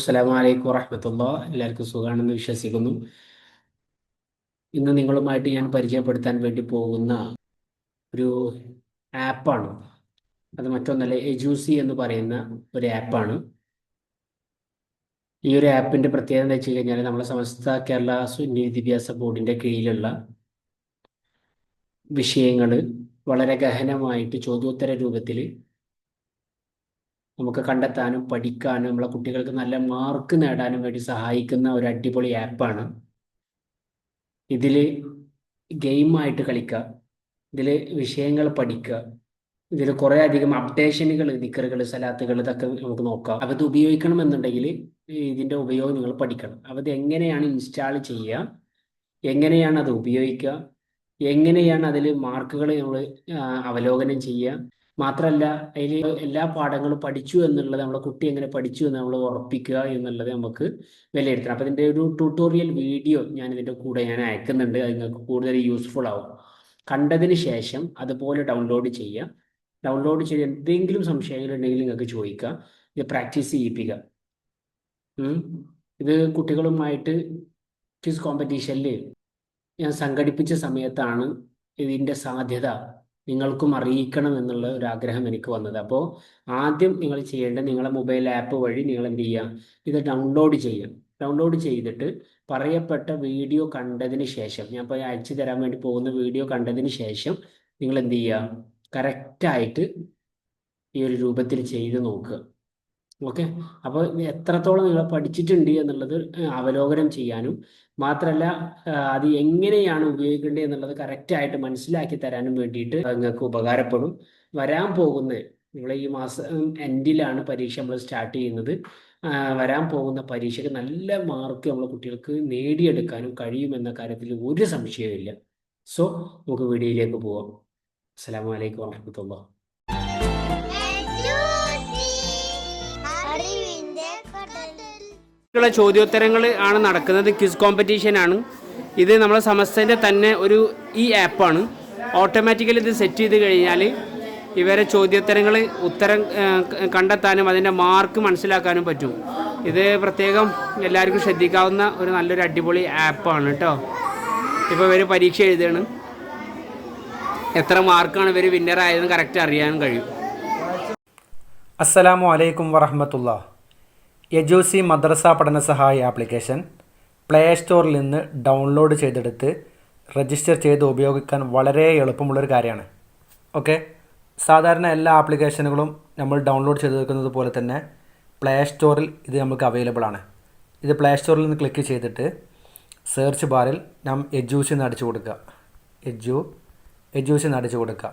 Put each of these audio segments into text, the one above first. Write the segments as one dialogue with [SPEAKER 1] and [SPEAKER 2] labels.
[SPEAKER 1] അസ്സലാമലൈക്കും വറഹമത്തുള്ള എല്ലാവർക്കും സുഖമാണെന്ന് വിശ്വസിക്കുന്നു ഇന്ന് നിങ്ങളുമായിട്ട് ഞാൻ പരിചയപ്പെടുത്താൻ വേണ്ടി പോകുന്ന ഒരു ആപ്പാണ് അത് മറ്റൊന്നല്ല എജൂസി എന്ന് പറയുന്ന ഒരു ആപ്പാണ് ഈ ഒരു ആപ്പിന്റെ പ്രത്യേകത എന്താ വെച്ച് കഴിഞ്ഞാൽ നമ്മളെ സമസ്ത കേരള സുന്നി വിദ്യാഭ്യാസ ബോർഡിന്റെ കീഴിലുള്ള വിഷയങ്ങൾ വളരെ ഗഹനമായിട്ട് ചോദ്യോത്തര രൂപത്തിൽ നമുക്ക് കണ്ടെത്താനും പഠിക്കാനും നമ്മളെ കുട്ടികൾക്ക് നല്ല മാർക്ക് നേടാനും വേണ്ടി സഹായിക്കുന്ന ഒരു അടിപൊളി ആപ്പാണ് ഇതിൽ ഗെയിമായിട്ട് കളിക്കുക ഇതിൽ വിഷയങ്ങൾ പഠിക്കുക ഇതിൽ കുറേ അധികം അപ്ഡേഷനുകൾ നിക്കറുകൾ സലാത്തുകൾ ഇതൊക്കെ നമുക്ക് നോക്കാം അപ്പോൾ ഇത് ഉപയോഗിക്കണമെന്നുണ്ടെങ്കിൽ ഇതിൻ്റെ ഉപയോഗം നിങ്ങൾ പഠിക്കണം അപ്പോൾ ഇത് എങ്ങനെയാണ് ഇൻസ്റ്റാൾ ചെയ്യുക എങ്ങനെയാണ് അത് ഉപയോഗിക്കുക എങ്ങനെയാണ് അതിൽ മാർക്കുകൾ നമ്മൾ അവലോകനം ചെയ്യുക മാത്രമല്ല അതിൽ എല്ലാ പാഠങ്ങളും പഠിച്ചു എന്നുള്ളത് നമ്മുടെ കുട്ടി എങ്ങനെ പഠിച്ചു എന്ന് നമ്മൾ ഉറപ്പിക്കുക എന്നുള്ളത് നമുക്ക് വിലയിരുത്തണം അപ്പം ഇതിൻ്റെ ഒരു ട്യൂട്ടോറിയൽ വീഡിയോ ഞാൻ ഇതിൻ്റെ കൂടെ ഞാൻ അയക്കുന്നുണ്ട് അത് നിങ്ങൾക്ക് കൂടുതൽ യൂസ്ഫുൾ ആവും കണ്ടതിന് ശേഷം അതുപോലെ ഡൗൺലോഡ് ചെയ്യുക ഡൗൺലോഡ് ചെയ്ത് എന്തെങ്കിലും സംശയങ്ങളുണ്ടെങ്കിൽ നിങ്ങൾക്ക് ചോദിക്കുക ഇത് പ്രാക്ടീസ് ചെയ്യിപ്പിക്കുക ഇത് കുട്ടികളുമായിട്ട് ക്വിസ് കോമ്പറ്റീഷനിൽ ഞാൻ സംഘടിപ്പിച്ച സമയത്താണ് ഇതിൻ്റെ സാധ്യത നിങ്ങൾക്കും അറിയിക്കണം എന്നുള്ള ഒരു ആഗ്രഹം എനിക്ക് വന്നത് അപ്പോൾ ആദ്യം നിങ്ങൾ ചെയ്യേണ്ടത് നിങ്ങളുടെ മൊബൈൽ ആപ്പ് വഴി നിങ്ങൾ എന്ത് ചെയ്യുക ഇത് ഡൗൺലോഡ് ചെയ്യണം ഡൗൺലോഡ് ചെയ്തിട്ട് പറയപ്പെട്ട വീഡിയോ കണ്ടതിന് ശേഷം ഞാൻ ഇപ്പോൾ അയച്ചു തരാൻ വേണ്ടി പോകുന്ന വീഡിയോ കണ്ടതിന് ശേഷം നിങ്ങൾ എന്ത് ചെയ്യുക കറക്റ്റായിട്ട് ഈ ഒരു രൂപത്തിൽ ചെയ്ത് നോക്കുക ഓക്കെ അപ്പോൾ എത്രത്തോളം നിങ്ങൾ പഠിച്ചിട്ടുണ്ട് എന്നുള്ളത് അവലോകനം ചെയ്യാനും മാത്രമല്ല അത് എങ്ങനെയാണ് ഉപയോഗിക്കേണ്ടത് എന്നുള്ളത് കറക്റ്റായിട്ട് ആയിട്ട് മനസ്സിലാക്കി തരാനും വേണ്ടിയിട്ട് നിങ്ങൾക്ക് ഉപകാരപ്പെടും വരാൻ പോകുന്ന നിങ്ങൾ ഈ മാസം എൻഡിലാണ് പരീക്ഷ നമ്മൾ സ്റ്റാർട്ട് ചെയ്യുന്നത് വരാൻ പോകുന്ന പരീക്ഷയ്ക്ക് നല്ല മാർക്ക് നമ്മൾ കുട്ടികൾക്ക് നേടിയെടുക്കാനും കഴിയുമെന്ന കാര്യത്തിൽ ഒരു സംശയവും സോ നമുക്ക് വീഡിയോയിലേക്ക് പോവാം അസ്സാം വലൈക്കും വാഹമത്തുള്ള ഉള്ള ചോദ്യോത്തരങ്ങൾ ആണ് നടക്കുന്നത് ക്വിസ് കോമ്പറ്റീഷൻ ആണ് ഇത് നമ്മളെ സമസ്തൻ്റെ തന്നെ ഒരു ഈ ആപ്പാണ് ഓട്ടോമാറ്റിക്കലി ഇത് സെറ്റ് ചെയ്ത് കഴിഞ്ഞാൽ ഇവരെ ചോദ്യോത്തരങ്ങൾ ഉത്തരം കണ്ടെത്താനും അതിൻ്റെ മാർക്ക് മനസ്സിലാക്കാനും പറ്റും ഇത് പ്രത്യേകം എല്ലാവർക്കും ശ്രദ്ധിക്കാവുന്ന ഒരു നല്ലൊരു അടിപൊളി ആപ്പാണ് കേട്ടോ ഇപ്പോൾ ഇവർ പരീക്ഷ എഴുതുകയാണ് എത്ര മാർക്കാണ് ഇവർ വിന്നർ കറക്റ്റ് അറിയാൻ കഴിയും അസ്സലാമു അലൈക്കും വറഹമത്തുള്ള യജോസി മദ്രസ പഠന സഹായ ആപ്ലിക്കേഷൻ പ്ലേ സ്റ്റോറിൽ നിന്ന് ഡൗൺലോഡ് ചെയ്തെടുത്ത് രജിസ്റ്റർ ചെയ്ത് ഉപയോഗിക്കാൻ വളരെ എളുപ്പമുള്ളൊരു കാര്യമാണ് ഓക്കെ സാധാരണ എല്ലാ ആപ്ലിക്കേഷനുകളും നമ്മൾ ഡൗൺലോഡ് ചെയ്ത് വെക്കുന്നത് പോലെ തന്നെ പ്ലേ സ്റ്റോറിൽ ഇത് നമുക്ക് അവൈലബിൾ ആണ് ഇത് പ്ലേ സ്റ്റോറിൽ നിന്ന് ക്ലിക്ക് ചെയ്തിട്ട് സെർച്ച് ബാറിൽ നാം എജ്യൂസി എന്ന് അടിച്ചു കൊടുക്കുക എജ്യു എജ്യൂസി എന്ന് അടിച്ചു കൊടുക്കുക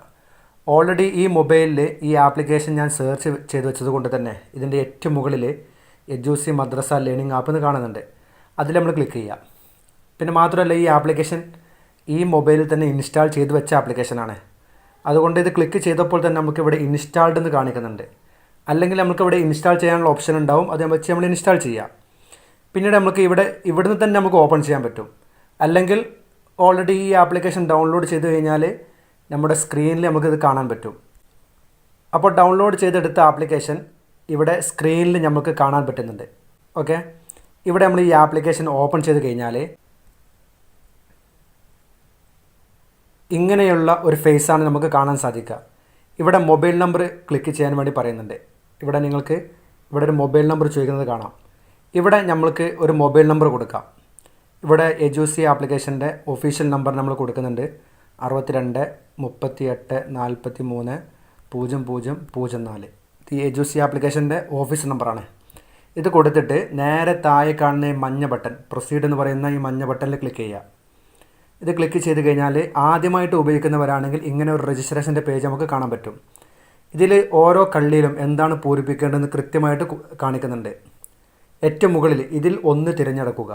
[SPEAKER 1] ഓൾറെഡി ഈ മൊബൈലിൽ ഈ ആപ്ലിക്കേഷൻ ഞാൻ സെർച്ച് ചെയ്ത് വെച്ചത് കൊണ്ട് തന്നെ ഇതിൻ്റെ ഏറ്റവും മുകളിൽ എജൂസി മദ്രസ ലേണിംഗ് ആപ്പ് എന്ന് കാണുന്നുണ്ട് അതിൽ നമ്മൾ ക്ലിക്ക് ചെയ്യാം പിന്നെ മാത്രമല്ല ഈ ആപ്ലിക്കേഷൻ ഈ മൊബൈലിൽ തന്നെ ഇൻസ്റ്റാൾ ചെയ്ത് വെച്ച ആപ്ലിക്കേഷനാണ് അതുകൊണ്ട് ഇത് ക്ലിക്ക് ചെയ്തപ്പോൾ തന്നെ നമുക്ക് ഇവിടെ ഇൻസ്റ്റാൾഡ് എന്ന് കാണിക്കുന്നുണ്ട് അല്ലെങ്കിൽ നമുക്ക് ഇവിടെ ഇൻസ്റ്റാൾ ചെയ്യാനുള്ള ഓപ്ഷൻ ഉണ്ടാവും അത് വെച്ച് നമ്മൾ ഇൻസ്റ്റാൾ ചെയ്യാം പിന്നീട് നമുക്ക് ഇവിടെ ഇവിടുന്ന് തന്നെ നമുക്ക് ഓപ്പൺ ചെയ്യാൻ പറ്റും അല്ലെങ്കിൽ ഓൾറെഡി ഈ ആപ്ലിക്കേഷൻ ഡൗൺലോഡ് ചെയ്ത് കഴിഞ്ഞാൽ നമ്മുടെ സ്ക്രീനിൽ നമുക്കിത് കാണാൻ പറ്റും അപ്പോൾ ഡൗൺലോഡ് ചെയ്തെടുത്ത ആപ്ലിക്കേഷൻ ഇവിടെ സ്ക്രീനിൽ നമുക്ക് കാണാൻ പറ്റുന്നുണ്ട് ഓക്കെ ഇവിടെ നമ്മൾ ഈ ആപ്ലിക്കേഷൻ ഓപ്പൺ ചെയ്ത് കഴിഞ്ഞാൽ ഇങ്ങനെയുള്ള ഒരു ഫേസാണ് നമുക്ക് കാണാൻ സാധിക്കുക ഇവിടെ മൊബൈൽ നമ്പർ ക്ലിക്ക് ചെയ്യാൻ വേണ്ടി പറയുന്നുണ്ട് ഇവിടെ നിങ്ങൾക്ക് ഇവിടെ ഒരു മൊബൈൽ നമ്പർ ചോദിക്കുന്നത് കാണാം ഇവിടെ നമ്മൾക്ക് ഒരു മൊബൈൽ നമ്പർ കൊടുക്കാം ഇവിടെ എജുസി ആപ്ലിക്കേഷൻ്റെ ഒഫീഷ്യൽ നമ്പർ നമ്മൾ കൊടുക്കുന്നുണ്ട് അറുപത്തിരണ്ട് മുപ്പത്തി എട്ട് നാൽപ്പത്തി മൂന്ന് പൂജ്യം പൂജ്യം പൂജ്യം നാല് ഈ സി ആപ്ലിക്കേഷൻ്റെ ഓഫീസ് നമ്പറാണ് ഇത് കൊടുത്തിട്ട് നേരെ താഴെ കാണുന്ന ഈ മഞ്ഞ ബട്ടൺ പ്രൊസീഡ് എന്ന് പറയുന്ന ഈ മഞ്ഞ ബട്ടണിൽ ക്ലിക്ക് ചെയ്യുക ഇത് ക്ലിക്ക് ചെയ്ത് കഴിഞ്ഞാൽ ആദ്യമായിട്ട് ഉപയോഗിക്കുന്നവരാണെങ്കിൽ ഇങ്ങനെ ഒരു രജിസ്ട്രേഷൻ്റെ പേജ് നമുക്ക് കാണാൻ പറ്റും ഇതിൽ ഓരോ കള്ളിയിലും എന്താണ് പൂരിപ്പിക്കേണ്ടതെന്ന് കൃത്യമായിട്ട് കാണിക്കുന്നുണ്ട് ഏറ്റവും മുകളിൽ ഇതിൽ ഒന്ന് തിരഞ്ഞെടുക്കുക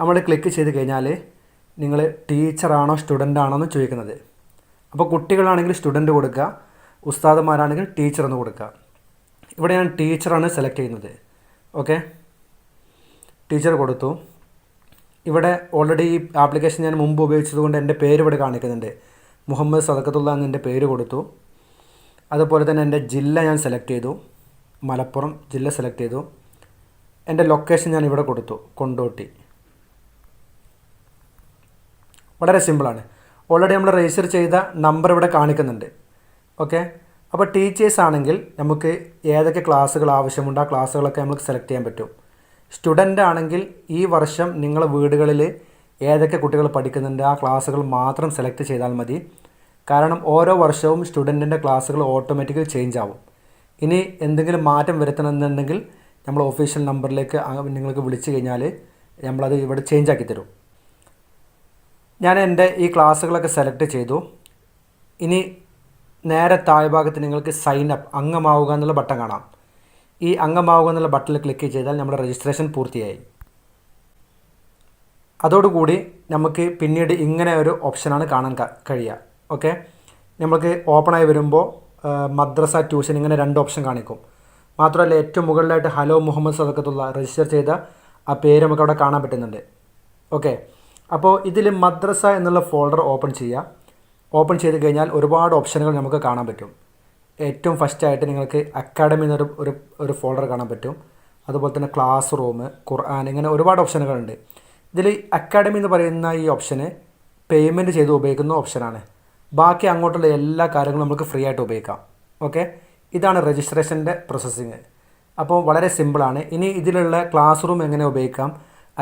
[SPEAKER 1] നമ്മൾ ക്ലിക്ക് ചെയ്ത് കഴിഞ്ഞാൽ നിങ്ങൾ ടീച്ചറാണോ സ്റ്റുഡൻ്റ് ആണോ എന്ന് ചോദിക്കുന്നത് അപ്പോൾ കുട്ടികളാണെങ്കിൽ സ്റ്റുഡൻറ്റ് കൊടുക്കുക ഉസ്താദന്മാരാണെങ്കിൽ ടീച്ചർ എന്ന് കൊടുക്കുക ഇവിടെ ഞാൻ ടീച്ചറാണ് സെലക്ട് ചെയ്യുന്നത് ഓക്കെ ടീച്ചർ കൊടുത്തു ഇവിടെ ഓൾറെഡി ഈ ആപ്ലിക്കേഷൻ ഞാൻ മുമ്പ് ഉപയോഗിച്ചതുകൊണ്ട് എൻ്റെ പേര് ഇവിടെ കാണിക്കുന്നുണ്ട് മുഹമ്മദ് സദക്കത്തുള്ള എന്നെ പേര് കൊടുത്തു അതുപോലെ തന്നെ എൻ്റെ ജില്ല ഞാൻ സെലക്ട് ചെയ്തു മലപ്പുറം ജില്ല സെലക്ട് ചെയ്തു എൻ്റെ ലൊക്കേഷൻ ഞാൻ ഇവിടെ കൊടുത്തു കൊണ്ടോട്ടി വളരെ സിമ്പിളാണ് ഓൾറെഡി നമ്മൾ രജിസ്റ്റർ ചെയ്ത നമ്പർ ഇവിടെ കാണിക്കുന്നുണ്ട് ഓക്കെ അപ്പോൾ ടീച്ചേഴ്സ് ആണെങ്കിൽ നമുക്ക് ഏതൊക്കെ ക്ലാസ്സുകൾ ആവശ്യമുണ്ട് ആ ക്ലാസ്സുകളൊക്കെ നമുക്ക് സെലക്ട് ചെയ്യാൻ പറ്റും സ്റ്റുഡൻ്റ് ആണെങ്കിൽ ഈ വർഷം നിങ്ങൾ വീടുകളിൽ ഏതൊക്കെ കുട്ടികൾ പഠിക്കുന്നുണ്ട് ആ ക്ലാസ്സുകൾ മാത്രം സെലക്ട് ചെയ്താൽ മതി കാരണം ഓരോ വർഷവും സ്റ്റുഡൻറ്റിൻ്റെ ക്ലാസ്സുകൾ ഓട്ടോമാറ്റിക്കലി ചേഞ്ച് ആവും ഇനി എന്തെങ്കിലും മാറ്റം വരുത്തണമെന്നുണ്ടെങ്കിൽ നമ്മൾ ഒഫീഷ്യൽ നമ്പറിലേക്ക് നിങ്ങൾക്ക് വിളിച്ചു കഴിഞ്ഞാൽ നമ്മളത് ഇവിടെ ചേഞ്ച് ആക്കി തരും ഞാൻ എൻ്റെ ഈ ക്ലാസ്സുകളൊക്കെ സെലക്ട് ചെയ്തു ഇനി നേരെ താഴ്ഭാഗത്ത് നിങ്ങൾക്ക് സൈൻ അപ്പ് അംഗമാവുക എന്നുള്ള ബട്ടൺ കാണാം ഈ അംഗമാവുക എന്നുള്ള ബട്ടണിൽ ക്ലിക്ക് ചെയ്താൽ നമ്മുടെ രജിസ്ട്രേഷൻ പൂർത്തിയായി അതോടുകൂടി നമുക്ക് പിന്നീട് ഇങ്ങനെ ഒരു ഓപ്ഷനാണ് കാണാൻ കഴിയുക ഓക്കെ നമുക്ക് ഓപ്പണായി വരുമ്പോൾ മദ്രസ ട്യൂഷൻ ഇങ്ങനെ രണ്ട് ഓപ്ഷൻ കാണിക്കും മാത്രമല്ല ഏറ്റവും മുകളിലായിട്ട് ഹലോ മുഹമ്മദ് സദക്കത്തുള്ള രജിസ്റ്റർ ചെയ്ത ആ പേര് നമുക്ക് അവിടെ കാണാൻ പറ്റുന്നുണ്ട് ഓക്കെ അപ്പോൾ ഇതിൽ മദ്രസ എന്നുള്ള ഫോൾഡർ ഓപ്പൺ ചെയ്യുക ഓപ്പൺ ചെയ്ത് കഴിഞ്ഞാൽ ഒരുപാട് ഓപ്ഷനുകൾ നമുക്ക് കാണാൻ പറ്റും ഏറ്റവും ഫസ്റ്റായിട്ട് നിങ്ങൾക്ക് അക്കാഡമി എന്നൊരു ഒരു ഒരു ഫോൾഡർ കാണാൻ പറ്റും അതുപോലെ തന്നെ ക്ലാസ് റൂം ഖുർആൻ ഇങ്ങനെ ഒരുപാട് ഓപ്ഷനുകളുണ്ട് ഇതിൽ അക്കാഡമി എന്ന് പറയുന്ന ഈ ഓപ്ഷന് പേയ്മെൻറ്റ് ചെയ്ത് ഉപയോഗിക്കുന്ന ഓപ്ഷനാണ് ബാക്കി അങ്ങോട്ടുള്ള എല്ലാ കാര്യങ്ങളും നമുക്ക് ഫ്രീ ആയിട്ട് ഉപയോഗിക്കാം ഓക്കെ ഇതാണ് രജിസ്ട്രേഷൻ്റെ പ്രോസസ്സിങ് അപ്പോൾ വളരെ സിമ്പിളാണ് ഇനി ഇതിലുള്ള ക്ലാസ് റൂം എങ്ങനെ ഉപയോഗിക്കാം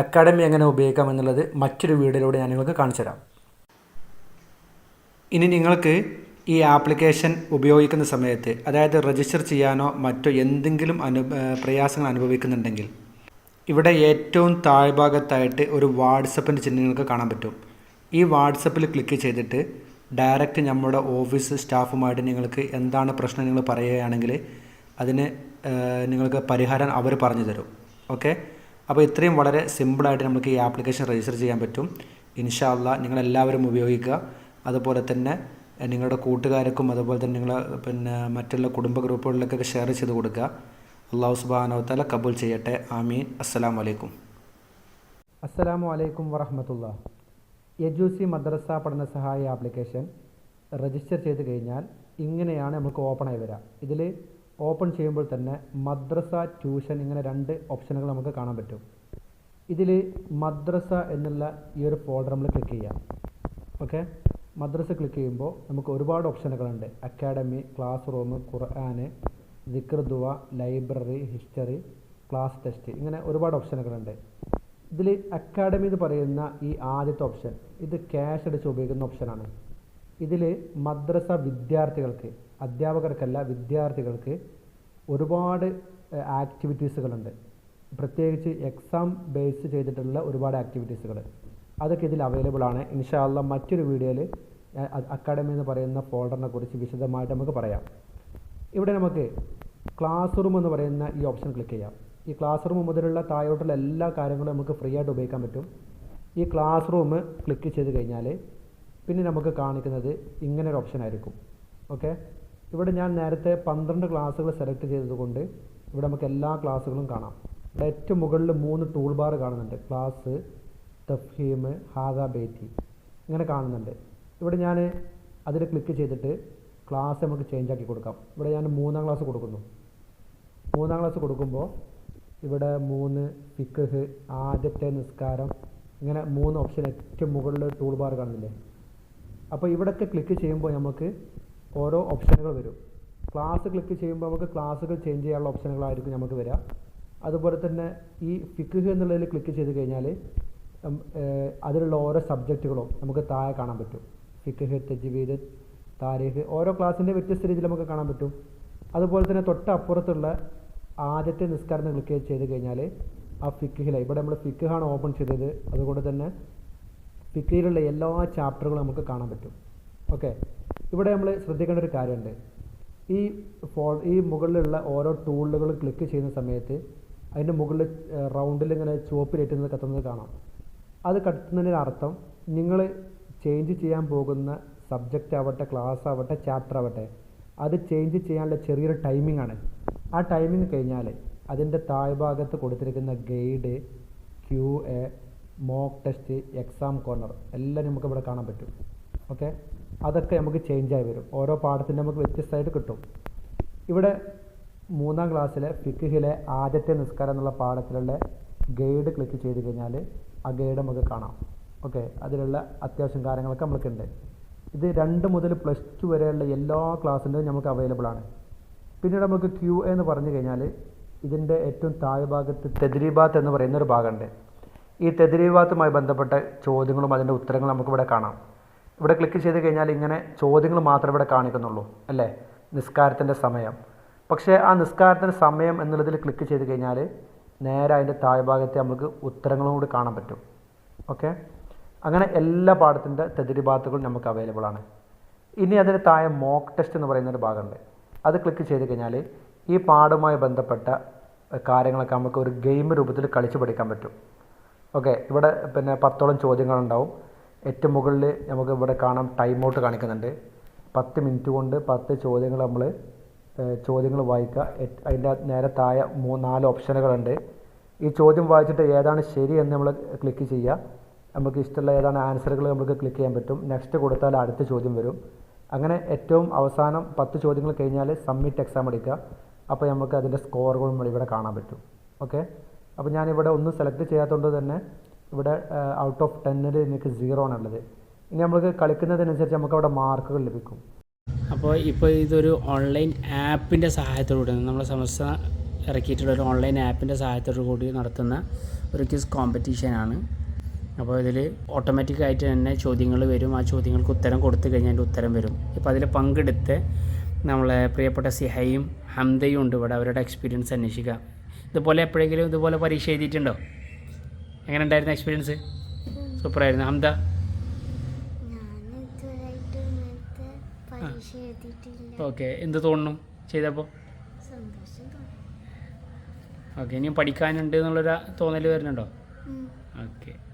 [SPEAKER 1] അക്കാഡമി എങ്ങനെ ഉപയോഗിക്കാം എന്നുള്ളത് മറ്റൊരു വീഡിയോയിലൂടെ ഞാൻ നിങ്ങൾക്ക് കാണിച്ചു തരാം ഇനി നിങ്ങൾക്ക് ഈ ആപ്ലിക്കേഷൻ ഉപയോഗിക്കുന്ന സമയത്ത് അതായത് രജിസ്റ്റർ ചെയ്യാനോ മറ്റോ എന്തെങ്കിലും അനു പ്രയാസങ്ങൾ അനുഭവിക്കുന്നുണ്ടെങ്കിൽ ഇവിടെ ഏറ്റവും താഴ്ഭാഗത്തായിട്ട് ഒരു വാട്സപ്പിൻ്റെ ചിഹ്നം നിങ്ങൾക്ക് കാണാൻ പറ്റും ഈ വാട്സപ്പിൽ ക്ലിക്ക് ചെയ്തിട്ട് ഡയറക്റ്റ് നമ്മുടെ ഓഫീസ് സ്റ്റാഫുമായിട്ട് നിങ്ങൾക്ക് എന്താണ് പ്രശ്നം നിങ്ങൾ പറയുകയാണെങ്കിൽ അതിന് നിങ്ങൾക്ക് പരിഹാരം അവർ പറഞ്ഞു തരും ഓക്കെ അപ്പോൾ ഇത്രയും വളരെ സിമ്പിളായിട്ട് നമുക്ക് ഈ ആപ്ലിക്കേഷൻ രജിസ്റ്റർ ചെയ്യാൻ പറ്റും ഇൻഷാല്ല നിങ്ങളെല്ലാവരും ഉപയോഗിക്കുക അതുപോലെ തന്നെ നിങ്ങളുടെ കൂട്ടുകാർക്കും അതുപോലെ തന്നെ നിങ്ങൾ പിന്നെ മറ്റുള്ള കുടുംബ ഗ്രൂപ്പുകളിലേക്കൊക്കെ ഷെയർ ചെയ്ത് കൊടുക്കുക അള്ളാഹു സുബാനവത്താല കബൂൽ ചെയ്യട്ടെ ആമീൻ അസ്സലാം വലൈക്കും അസ്സലാമു അലൈക്കും വറഹമത്തുള്ള യജൂസി മദ്രസ പഠന സഹായ ആപ്ലിക്കേഷൻ രജിസ്റ്റർ ചെയ്ത് കഴിഞ്ഞാൽ ഇങ്ങനെയാണ് നമുക്ക് ഓപ്പണായി വരിക ഇതിൽ ഓപ്പൺ ചെയ്യുമ്പോൾ തന്നെ മദ്രസ ട്യൂഷൻ ഇങ്ങനെ രണ്ട് ഓപ്ഷനുകൾ നമുക്ക് കാണാൻ പറ്റും ഇതിൽ മദ്രസ എന്നുള്ള ഈ ഒരു ഫോൾഡർ നമ്മൾ ക്ലിക്ക് ചെയ്യാം ഓക്കെ മദ്രസ ക്ലിക്ക് ചെയ്യുമ്പോൾ നമുക്ക് ഒരുപാട് ഓപ്ഷനുകളുണ്ട് അക്കാഡമി ക്ലാസ് റൂം ഖുർആാന് ദിക്ർദുവ ലൈബ്രറി ഹിസ്റ്ററി ക്ലാസ് ടെസ്റ്റ് ഇങ്ങനെ ഒരുപാട് ഓപ്ഷനുകളുണ്ട് ഇതിൽ അക്കാഡമി എന്ന് പറയുന്ന ഈ ആദ്യത്തെ ഓപ്ഷൻ ഇത് ക്യാഷ് അടിച്ച് ഉപയോഗിക്കുന്ന ഓപ്ഷനാണ് ഇതിൽ മദ്രസ വിദ്യാർത്ഥികൾക്ക് അധ്യാപകർക്കല്ല വിദ്യാർത്ഥികൾക്ക് ഒരുപാട് ആക്ടിവിറ്റീസുകളുണ്ട് പ്രത്യേകിച്ച് എക്സാം ബേസ് ചെയ്തിട്ടുള്ള ഒരുപാട് ആക്ടിവിറ്റീസുകൾ അതൊക്കെ ഇതിൽ അവൈലബിൾ ആണ് ഇൻഷാല്ല മറ്റൊരു വീഡിയോയിൽ അക്കാഡമി എന്ന് പറയുന്ന ഫോൾഡറിനെ കുറിച്ച് വിശദമായിട്ട് നമുക്ക് പറയാം ഇവിടെ നമുക്ക് ക്ലാസ് റൂം എന്ന് പറയുന്ന ഈ ഓപ്ഷൻ ക്ലിക്ക് ചെയ്യാം ഈ ക്ലാസ് റൂം മുതലുള്ള താഴോട്ടുള്ള എല്ലാ കാര്യങ്ങളും നമുക്ക് ഫ്രീ ആയിട്ട് ഉപയോഗിക്കാൻ പറ്റും ഈ ക്ലാസ് റൂം ക്ലിക്ക് ചെയ്ത് കഴിഞ്ഞാൽ പിന്നെ നമുക്ക് കാണിക്കുന്നത് ഇങ്ങനൊരു ഓപ്ഷൻ ആയിരിക്കും ഓക്കെ ഇവിടെ ഞാൻ നേരത്തെ പന്ത്രണ്ട് ക്ലാസ്സുകൾ സെലക്ട് ചെയ്തതുകൊണ്ട് ഇവിടെ നമുക്ക് എല്ലാ ക്ലാസ്സുകളും കാണാം ഇവിടെ ഏറ്റവും മുകളിൽ മൂന്ന് ടൂൾ ബാർ കാണുന്നുണ്ട് ക്ലാസ് തഫീം ഹാദ ബേറ്റി ഇങ്ങനെ കാണുന്നുണ്ട് ഇവിടെ ഞാൻ അതിൽ ക്ലിക്ക് ചെയ്തിട്ട് ക്ലാസ് നമുക്ക് ചേഞ്ച് ആക്കി കൊടുക്കാം ഇവിടെ ഞാൻ മൂന്നാം ക്ലാസ് കൊടുക്കുന്നു മൂന്നാം ക്ലാസ് കൊടുക്കുമ്പോൾ ഇവിടെ മൂന്ന് ഫിക്കഹ് ആദ്യത്തെ നിസ്കാരം ഇങ്ങനെ മൂന്ന് ഓപ്ഷൻ ഏറ്റവും മുകളിൽ ടൂൾ ബാർ കാണുന്നില്ലേ അപ്പോൾ ഇവിടൊക്കെ ക്ലിക്ക് ചെയ്യുമ്പോൾ നമുക്ക് ഓരോ ഓപ്ഷനുകൾ വരും ക്ലാസ് ക്ലിക്ക് ചെയ്യുമ്പോൾ നമുക്ക് ക്ലാസ്സുകൾ ചേഞ്ച് ചെയ്യാനുള്ള ഓപ്ഷനുകളായിരിക്കും നമുക്ക് വരിക അതുപോലെ തന്നെ ഈ ഫിക്കുഹ് എന്നുള്ളതിൽ ക്ലിക്ക് ചെയ്ത് കഴിഞ്ഞാൽ അതിലുള്ള ഓരോ സബ്ജക്റ്റുകളും നമുക്ക് താഴെ കാണാൻ പറ്റും ഫിഖ് തജ്വീദ് താരിഖ് ഓരോ ക്ലാസ്സിൻ്റെ വ്യത്യസ്ത രീതിയിൽ നമുക്ക് കാണാൻ പറ്റും അതുപോലെ തന്നെ തൊട്ടപ്പുറത്തുള്ള ആദ്യത്തെ നിസ്കാരം ക്ലിക്ക് ചെയ്ത് കഴിഞ്ഞാൽ ആ ഫിക്കിഹില ഇവിടെ നമ്മൾ ഫിക്കഹാണ് ഓപ്പൺ ചെയ്തത് അതുകൊണ്ട് തന്നെ ഫിക്കിയിലുള്ള എല്ലാ ചാപ്റ്ററുകളും നമുക്ക് കാണാൻ പറ്റും ഓക്കെ ഇവിടെ നമ്മൾ ശ്രദ്ധിക്കേണ്ട ഒരു കാര്യമുണ്ട് ഈ ഫോൾ ഈ മുകളിലുള്ള ഓരോ ടൂളുകൾ ക്ലിക്ക് ചെയ്യുന്ന സമയത്ത് അതിൻ്റെ മുകളിൽ റൗണ്ടിൽ ഇങ്ങനെ ചുവപ്പിലേറ്റുന്നത് കത്തുന്നത് കാണാം അത് കത്തുന്നതിൻ്റെ അർത്ഥം നിങ്ങൾ ചേഞ്ച് ചെയ്യാൻ പോകുന്ന സബ്ജക്റ്റ് ആവട്ടെ ക്ലാസ് ആവട്ടെ ചാപ്റ്റർ ആവട്ടെ അത് ചേഞ്ച് ചെയ്യാനുള്ള ചെറിയൊരു ടൈമിംഗ് ആണ് ആ ടൈമിംഗ് കഴിഞ്ഞാൽ അതിൻ്റെ താഴ്ഭാഗത്ത് കൊടുത്തിരിക്കുന്ന guide Q A mock test exam corner എല്ലാം നമുക്ക് ഇവിടെ കാണാൻ പറ്റും ഓക്കെ അതൊക്കെ നമുക്ക് ചേഞ്ചായി വരും ഓരോ പാഠത്തിന് നമുക്ക് വ്യത്യസ്തമായിട്ട് കിട്ടും ഇവിടെ മൂന്നാം ക്ലാസ്സിലെ ഫിക്കിഹിലെ ആദ്യത്തെ നിസ്കാരം എന്നുള്ള പാഠത്തിലുള്ള ഗൈഡ് ക്ലിക്ക് ചെയ്ത് കഴിഞ്ഞാൽ ആ ഗൈഡ് നമുക്ക് കാണാം ഓക്കെ അതിലുള്ള അത്യാവശ്യം കാര്യങ്ങളൊക്കെ നമ്മൾക്കുണ്ട് ഇത് രണ്ട് മുതൽ പ്ലസ് ടു വരെയുള്ള എല്ലാ ക്ലാസ്സിൻ്റെയും നമുക്ക് അവൈലബിൾ ആണ് പിന്നീട് നമുക്ക് ക്യു എന്ന് പറഞ്ഞു കഴിഞ്ഞാൽ ഇതിൻ്റെ ഏറ്റവും താഴെ ഭാഗത്ത് തെദ്രീബാത്ത് എന്ന് പറയുന്ന ഒരു ഭാഗമുണ്ട് ഈ തെദ്രീബാത്തുമായി ബന്ധപ്പെട്ട ചോദ്യങ്ങളും അതിൻ്റെ ഉത്തരങ്ങളും നമുക്കിവിടെ കാണാം ഇവിടെ ക്ലിക്ക് ചെയ്ത് കഴിഞ്ഞാൽ ഇങ്ങനെ ചോദ്യങ്ങൾ മാത്രമേ ഇവിടെ കാണിക്കുന്നുള്ളൂ അല്ലേ നിസ്കാരത്തിൻ്റെ സമയം പക്ഷേ ആ നിസ്കാരത്തിൻ്റെ സമയം എന്നുള്ളതിൽ ക്ലിക്ക് ചെയ്ത് കഴിഞ്ഞാൽ നേരെ അതിൻ്റെ താഴെ ഭാഗത്തെ നമുക്ക് ഉത്തരങ്ങളും കൂടി കാണാൻ പറ്റും ഓക്കെ അങ്ങനെ എല്ലാ പാഠത്തിൻ്റെ ഭാഗത്തുകളും നമുക്ക് അവൈലബിൾ ആണ് ഇനി അതിന് താഴെ മോക്ക് ടെസ്റ്റ് എന്ന് പറയുന്ന ഒരു ഭാഗമുണ്ട് അത് ക്ലിക്ക് ചെയ്ത് കഴിഞ്ഞാൽ ഈ പാടുമായി ബന്ധപ്പെട്ട കാര്യങ്ങളൊക്കെ നമുക്ക് ഒരു ഗെയിം രൂപത്തിൽ കളിച്ച് പഠിക്കാൻ പറ്റും ഓക്കെ ഇവിടെ പിന്നെ പത്തോളം ചോദ്യങ്ങളുണ്ടാവും ഏറ്റവും മുകളിൽ നമുക്ക് ഇവിടെ കാണാം ടൈം ഔട്ട് കാണിക്കുന്നുണ്ട് പത്ത് മിനിറ്റ് കൊണ്ട് പത്ത് ചോദ്യങ്ങൾ നമ്മൾ ചോദ്യങ്ങൾ വായിക്കുക അതിൻ്റെ നേരെ താഴെ മൂന്ന് നാല് ഓപ്ഷനുകളുണ്ട് ഈ ചോദ്യം വായിച്ചിട്ട് ഏതാണ് ശരിയെന്ന് നമ്മൾ ക്ലിക്ക് ചെയ്യുക നമുക്ക് ഇഷ്ടമുള്ള ഏതാണ് ആൻസറുകൾ നമുക്ക് ക്ലിക്ക് ചെയ്യാൻ പറ്റും നെക്സ്റ്റ് കൊടുത്താൽ അടുത്ത ചോദ്യം വരും അങ്ങനെ ഏറ്റവും അവസാനം പത്ത് ചോദ്യങ്ങൾ കഴിഞ്ഞാൽ സബ്മിറ്റ് എക്സാം എടുക്കുക അപ്പോൾ നമുക്ക് അതിൻ്റെ സ്കോറുകൾ നമ്മൾ ഇവിടെ കാണാൻ പറ്റും ഓക്കെ അപ്പോൾ ഞാനിവിടെ ഒന്നും സെലക്ട് ചെയ്യാത്തതുകൊണ്ട് തന്നെ ഇവിടെ ഔട്ട് ഓഫ് ടെന്നിൽ എനിക്ക് സീറോ ആണുള്ളത് ഇനി നമുക്ക് കളിക്കുന്നതിനനുസരിച്ച് നമുക്ക് അവിടെ മാർക്കുകൾ ലഭിക്കും അപ്പോൾ ഇപ്പോൾ ഇതൊരു ഓൺലൈൻ ആപ്പിൻ്റെ സഹായത്തോടുകൂടിയാണ് നമ്മുടെ സമസ്ത ഇറക്കിയിട്ടുള്ള ഒരു ഓൺലൈൻ ആപ്പിൻ്റെ സഹായത്തോടു കൂടി നടത്തുന്ന ഒരു ക്വിസ് കോമ്പറ്റീഷനാണ് അപ്പോൾ ഇതിൽ ഓട്ടോമാറ്റിക്കായിട്ട് തന്നെ ചോദ്യങ്ങൾ വരും ആ ചോദ്യങ്ങൾക്ക് ഉത്തരം കൊടുത്തു കഴിഞ്ഞാൽ അതിൻ്റെ ഉത്തരം വരും ഇപ്പോൾ അതിൽ പങ്കെടുത്ത് നമ്മളെ പ്രിയപ്പെട്ട സിഹയും ഹംദയും ഉണ്ട് ഇവിടെ അവരുടെ എക്സ്പീരിയൻസ് അന്വേഷിക്കാം ഇതുപോലെ എപ്പോഴെങ്കിലും ഇതുപോലെ പരീക്ഷ എഴുതിയിട്ടുണ്ടോ എങ്ങനെ ഉണ്ടായിരുന്നു എക്സ്പീരിയൻസ് സൂപ്പറായിരുന്നു ഹംദ ഓക്കെ എന്ത് തോന്നുന്നു ചെയ്തപ്പോൾ ഓക്കെ ഇനിയും പഠിക്കാനുണ്ട് എന്നുള്ളൊരു തോന്നൽ വരുന്നുണ്ടോ ഓക്കെ